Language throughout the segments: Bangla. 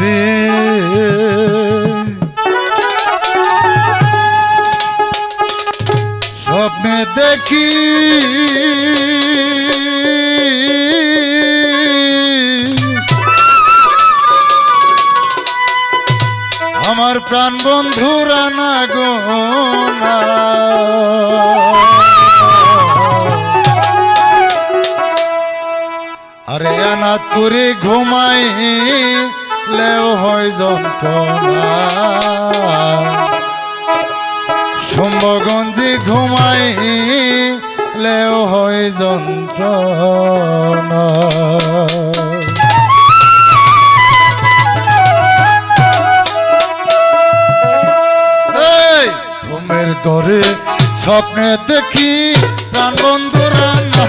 করে স্বপ্নে দেখি আমার প্রাণ বন্ধুরা না গো। আরে আনাত করে ঘুমাই লেও হয় যন্ত্রণা। সম্ভগঞ্জে ঘুমাই লেও হয় যন্ত্রণা। ঘুমের ঘরে স্বপ্নে দেখি প্রাণ বন্ধুরা না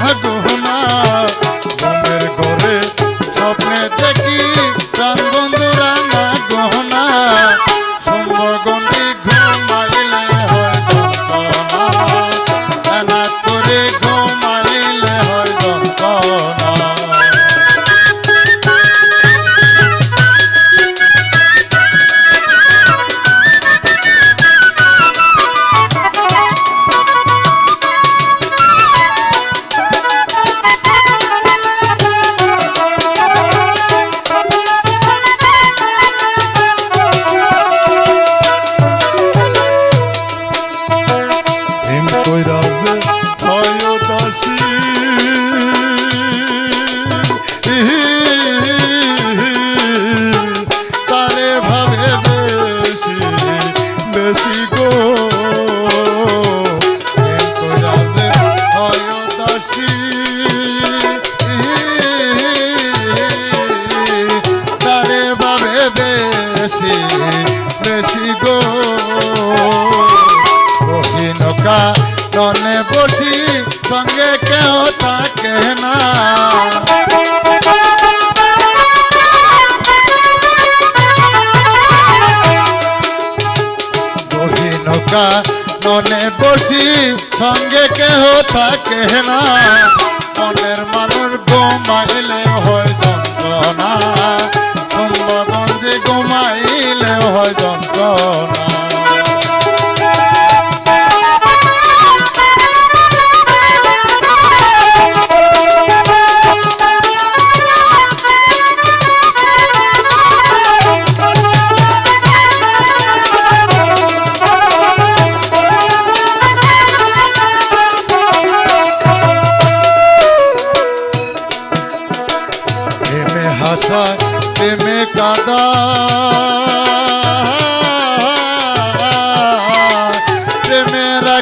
বসি সঙ্গে কেউ থাকে না। নৌকা ননে বসি, সঙ্গে কেহ থাকে না। মনের মানুষ ঘুমাইলে হয়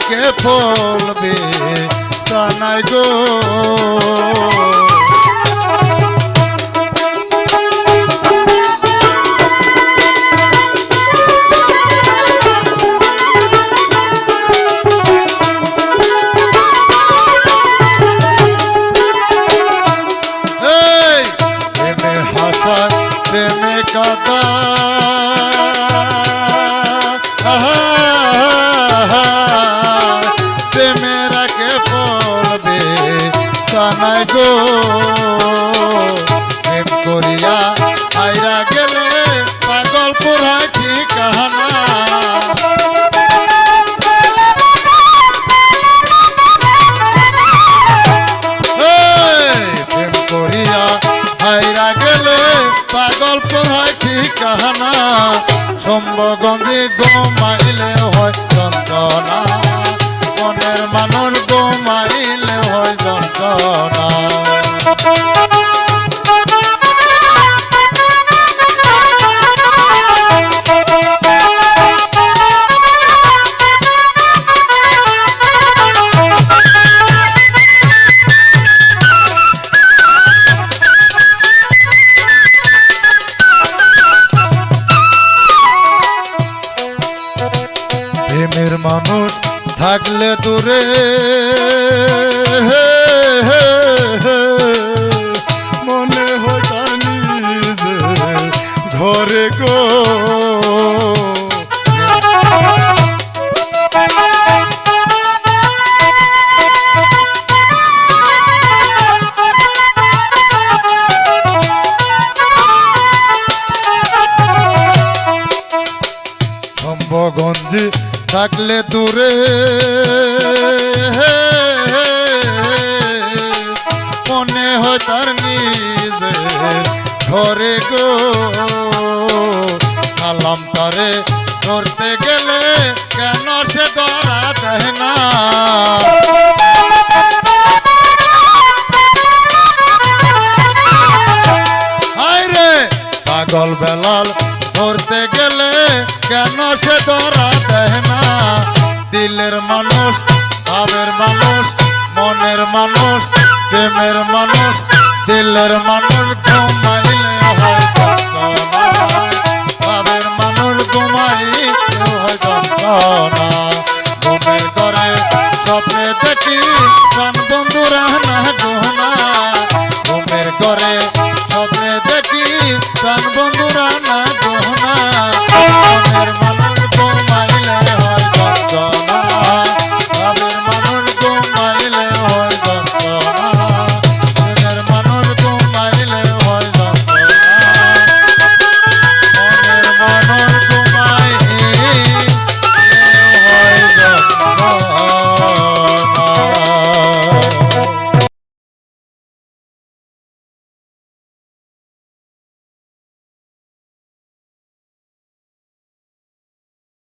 রাখে ফলবে সানাই গো। প্রেমে কাদা গো। প্রেম করিয়া আইরা গেলে পাগল পুরা ঠিকানা প্রেম করিয়া হাইরা গেলে পাগল পড়ায় ঠিকানা সম্ভগঞ্জে গোমাইলে হয় যন্ত্রণা। মনের মানুষ থাকলে দূরে। মনে হয় জানি ঘরে গো থাকলে দূরে। মনে হয় তার নিজে ঘরে গো। সালাম তারে করতে গেলে কেন সে ধরা দেয় না? পাগল বেলাল, ধরতে গেলে কেন সে ধরা দিলের মানুষ ভাবের মানুষ মনের মানুষ প্রেমের মানুষ দিলের মানুষ ঘুমাইলে